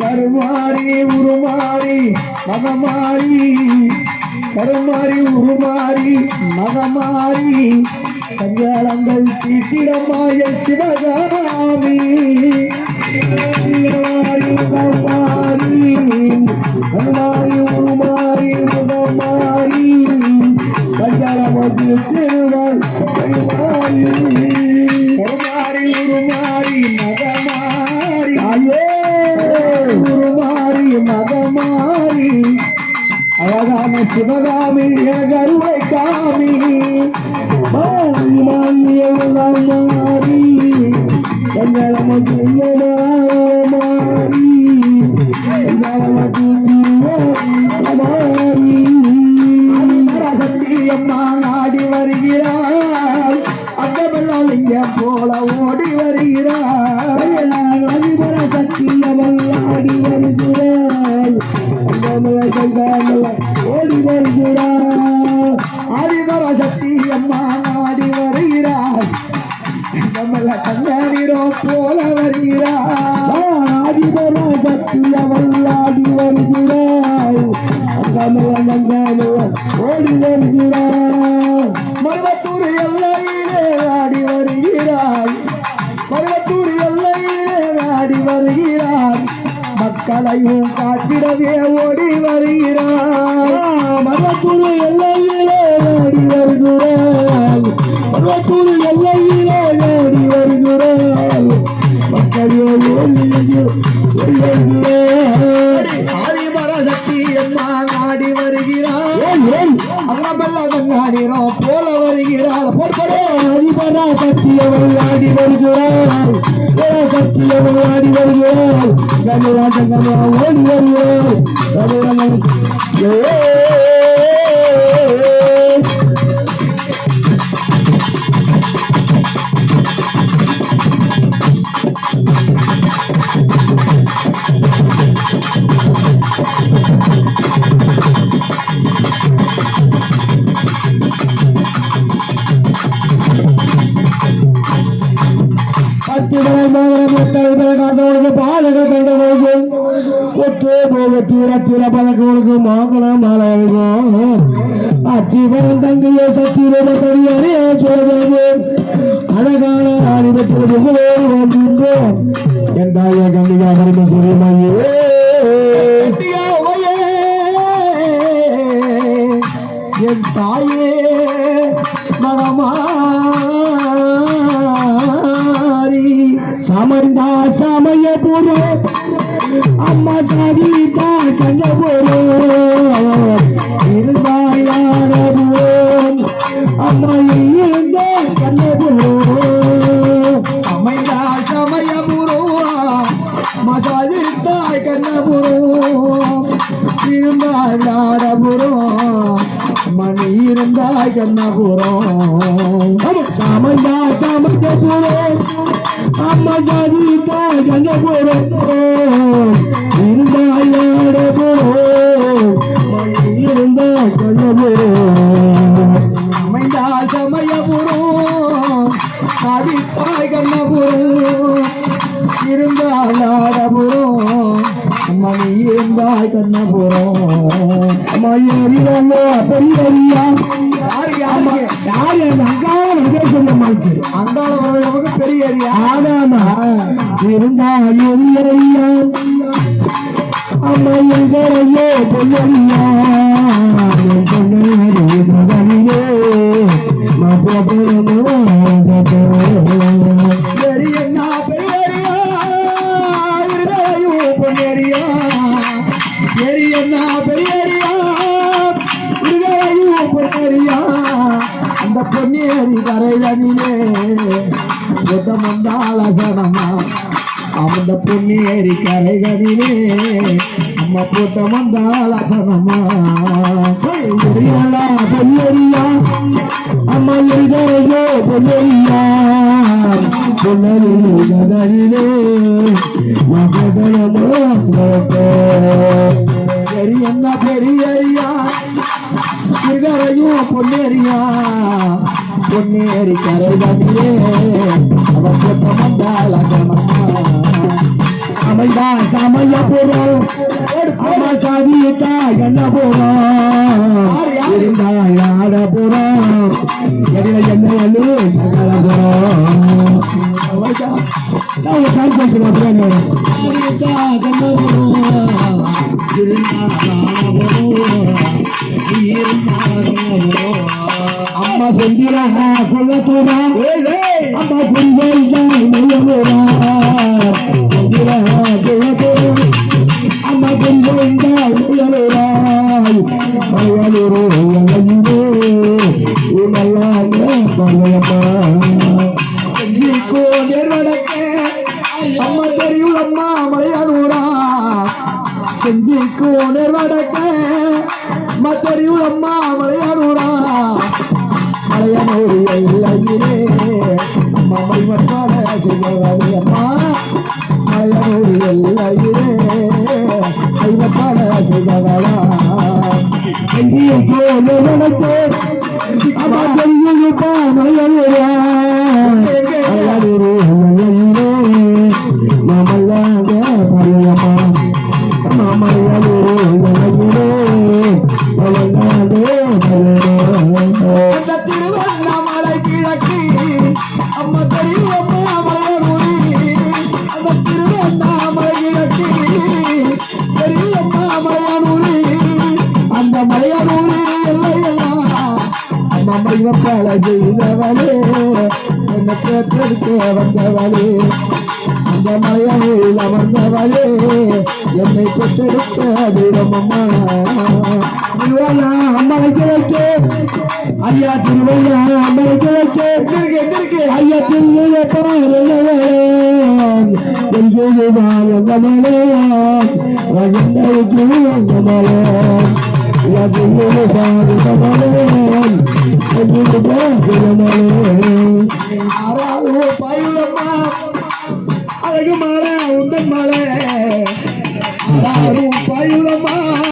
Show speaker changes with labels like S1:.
S1: கருமாறி உருமாறி மகமாறி கருமாறி உருமாறி மகமாறி சஞ்சாலங்கள் தீட்டிடமாய சிவகாமி. கருமாறி உருமாறி முகமாறி சஞ்சாலமதி திருவாள் கருமாறி கருமாறி உருமாறி மகமாறி ஐயே உருமாறி மகமாறி அழகான சிவகாமி எனக்கு அருளை காமி மாறி மாறி மாறி அந்தமெல்லாம் ஓடி வருகிறாள் அதிபர சத்தியம்மா ஆடி வருகிறார் நம்மள கண்ணாடிரோ போல வருகிறாள் அதிபர சத்தியமல் ஆடி வருகிறாள் அந்தமெல்லாம் ஓடி வருகிறார் மக்களையும் காத்திடவே ஓடி வருகிறாள் மருவத்தூர் எல்லையிலே ஆடி வருகிறாள் மருவத்தூர் எல்லையிலே ஆடி வருகிறாள் மக்களையோ ஓடி வருகிறாள் ஆதிபர சக்தி அம்மா நாடி வருகிறாள் அங்கமெல்லாம் போல வருகிறாள் போட்டே அதிபர சக்தியவள் ஆடி வருகிறாள். சக்தியவள் ஆடி வருகிறாள். கமலா ஓடி வருகிறாள். ஒற்றே போக தீர தீர பழக்கவனுக்கு மாங்கலம் மாலவர்கள் அத்திவரம் தங்கைய சத்திரமத்தடி அறிய சொல்கிறது அழகான ராணி பெற்றது வருகின்றோம் என் தாய கண்டிகா மரும சுரிமையே என் தாயே சமயபுரோ அம்மா சரிதா கண்ணபுரோ இருந்தாயானபுரோம் அம்மா இருந்த கண்ணபுரோ சமைந்தா சமயபுரோ மசாதித்தாய் கண்ணபுரோ இருந்தாய் நாடபுரம் மணி இருந்தாய் கண்ணபுரம். சமந்தா போறோம் அம்மா சாதித்தாய் கண்ணபுரம். இருந்தாய் நாடபுரம் மணி இருந்தாய் கண்ணபுரம். பெரியரியா யாரு யாரு யாரு? அந்த அங்காள மாட்டு அங்காள பெரிய ஏரியா ஆமாமா பொன்னரியா பொன்னரியே மகனிலே பெரியண்ணா பெரியரியா? இருதயம் பொன்னரியா? பெரியண்ணா பெரியரியா? இருதயம் பொன்னரியா அந்த பொன்னேரி கரைதனிலே புத்தம் வந்தால் அசனமா? அந்த பொன்னேரி கரைதனிலே அம்மா கூட்டம் வந்தால் அசனமா? பொல்லரியா பெரியரியா அம்மா எரிகரையோ பொல்லரியா பொன்னரி கரையிலே இருகரையும் பொன்னேரியா.
S2: பொன்னேரி கரை தனியே அவன் கூட்டம் வந்தால்
S1: சமைதான் சமைய போறோம். அம்மா சாதித்தா என்ன போறோம்? இருந்தா யார? போறோம். என்ன எண்ணு நகர போறோம். நான் ஒரு சார் பண்ணுறேன் அம்மா செந்திரா போறா அம்மா புரிதல் போறா செந்திரா போறா அம்மா புரிதல் போறா மலையாளூரோ எங்கையிலே நல்லா பரவாயம்மா
S2: செஞ்சிக்கோ நேர்வடக்க அம்மா தெரியும் அம்மா மலையாளூரா. செஞ்சிக்கோ நேர்வடக்க மத்தறிவு அம்மா மலையானூரா மலையாளூர் இல்லையிலே அம்மா மணிமத்தால செய்வதே அம்மா. மலையாளூர் இல்லையிலே ஐவத்தால செய்வதா
S1: எங்கேயும் போல அம்மா தெரியுப்பா மலையாளூரா மலையாளூரோ
S2: அம்மா மைவப்பால செய்தவளே. என்னை கேட்டெடுக்க வந்தவளே. அந்த மலையனூரில் அமர்ந்தவளே. என்னை பெற்றெடுத்த தெய்வம் அம்மா.
S1: திருவண்ணா அம்மனுக்கு வைக்க ஐயா திருவண்ணா
S2: يضل فارس
S1: مليم يضل
S2: باطل مليم அழகு மலை உந்தன் மலை ஆறாவது